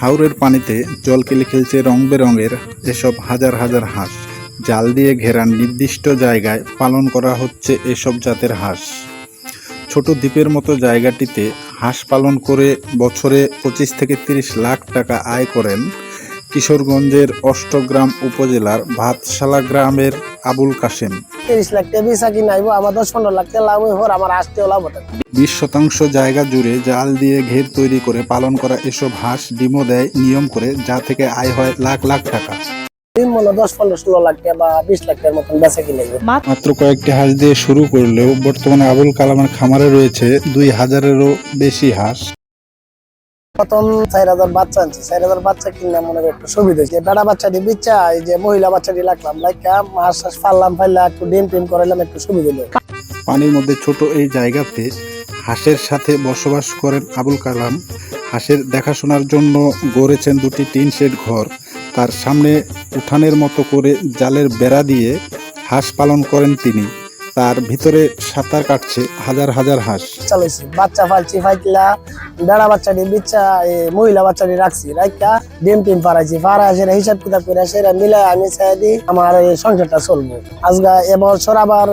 হাওরের পানিতে জল কেলে খেলছে রং বেরঙের এসব হাজার হাজার হাঁস। জাল দিয়ে ঘেরা নির্দিষ্ট জায়গায় পালন করা হচ্ছে এসব জাতের হাঁস। ছোট দ্বীপের মতো জায়গাটিতে হাঁস পালন করে বছরে পঁচিশ থেকে তিরিশ লাখ টাকা আয় করেন কিশোরগঞ্জের অষ্টগ্রাম উপজেলার ভাতশালা গ্রামের আবুল কাশেম। তিরিশ লাখ টাকা বিশা কিনে আইবো আমার দশ পনেরো লাখ টাকা লাভ হইব আমার আসতেও লাভ হতে বিশ শতাংশ জায়গা জুড়ে জাল দিয়ে ঘের তৈরি করে পালন করা এসব হাঁস ডিমও দেয় নিয়ম করে যা থেকে আয় হয় লাখ লাখ টাকা। মনে মাত্র কয়েকটি হাঁস দিয়ে শুরু করলেও বর্তমানে আবুল কালামের খামারে রয়েছে দুই হাজারেরও বেশি হাঁস। প্রথম চার হাজার বাচ্চা আনছি। চার হাজার বাচ্চা কিনে মনে একটু সুবিধা হয়েছে। বেটা বাচ্চাটি বিচ্চা এই যে মহিলা বাচ্চাটি লাগলাম লাইকা হাঁস হাঁস পারলাম পাইলা একটু ডিম টিম করাইলাম, একটু সুবিধা হলো। পানির মধ্যে ছোট এই জায়গাতে হাঁসের সাথে বসবাস করেন আবুল কালাম। হাঁসের দেখাশোনার জন্য গড়েছেন দুটি টিন শেড ঘর। তার সামনে উঠানের মতো করে জালের বেড়া দিয়ে হাঁস পালন করেন তিনি। তার ভিতরে সাঁতার কাটছে হাজার হাজার হাঁস। চালাইছি। বাচ্চা ফালছি ফাইকলা বেড়া বাচ্চাটি বিচ্চা এই মহিলা বাচ্চাটি রাখছি। রাখা ডিম টিম পারাইছি পাড়ায় সেটা হিসাব কিতাব করে সেরা মিলাই আমি চাই দিই আমার এই সংসারটা চলবো। আজকে এবছর আবার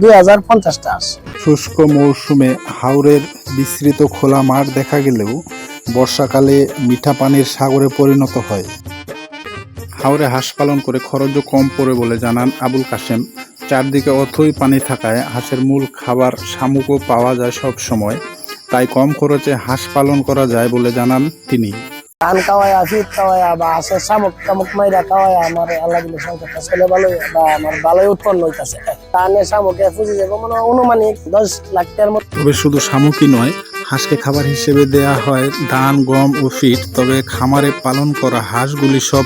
দুই হাজার পঞ্চাশটা আস শুষ্ক মৌসুমে হাওরের বিস্তৃত খোলা মাঠ দেখা গেলেও বর্ষাকালে মিঠা পানির সাগরে পরিণত হয়। হাওরে হাঁস পালন করে খরচও কম পড়ে বলে জানান আবুল কাশেম। চারদিকে অথই পানি থাকায় হাঁসের মূল খাবার শামুকও পাওয়া যায় সব সময়। তাই কম খরচে হাঁস পালন করা যায় বলে জানান তিনি। ধান খাওয়ায়া ফিট খাওয়ায়া বা আসে শামুক টামুক মাইরা খাওয়ায়া আমার আল্লাহ দিলে সংসারটা চলে ভালোই বা আমার ভালোই উৎপন্ন হইতাছে। ধানে শামুকে পুঁজি যাব মানে অনুমানিক দশ লাখ টাকার মতো। তবে শুধু শামুকই নয় হাঁসকে খাবার হিসেবে দেয়া হয়। ধান গম ও ফিট তবে খামারে পালন করা হাঁসগুলি সব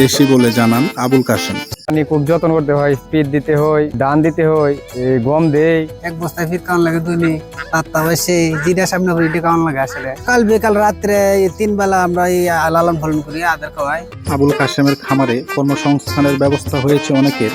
দেশি বলে জানান আবুল কাশেম। পানি খুব যত্ন করতে হয় স্পিড দিতে হয় ধান দিতে হয় এই গম দেই। এক বস্তা ফিট কাউন লাগে দৈনিক তারটা সেই জিরা সামনে করে এটা কাউন লাগে আসলে। কাল বিকাল রাত্রে এই তিন বেলা আমরা এই লালন পালন করি আদার খাওয়াই। আবুল কাশেমের খামারে কর্মসংস্থানের ব্যবস্থা হয়েছে অনেকের।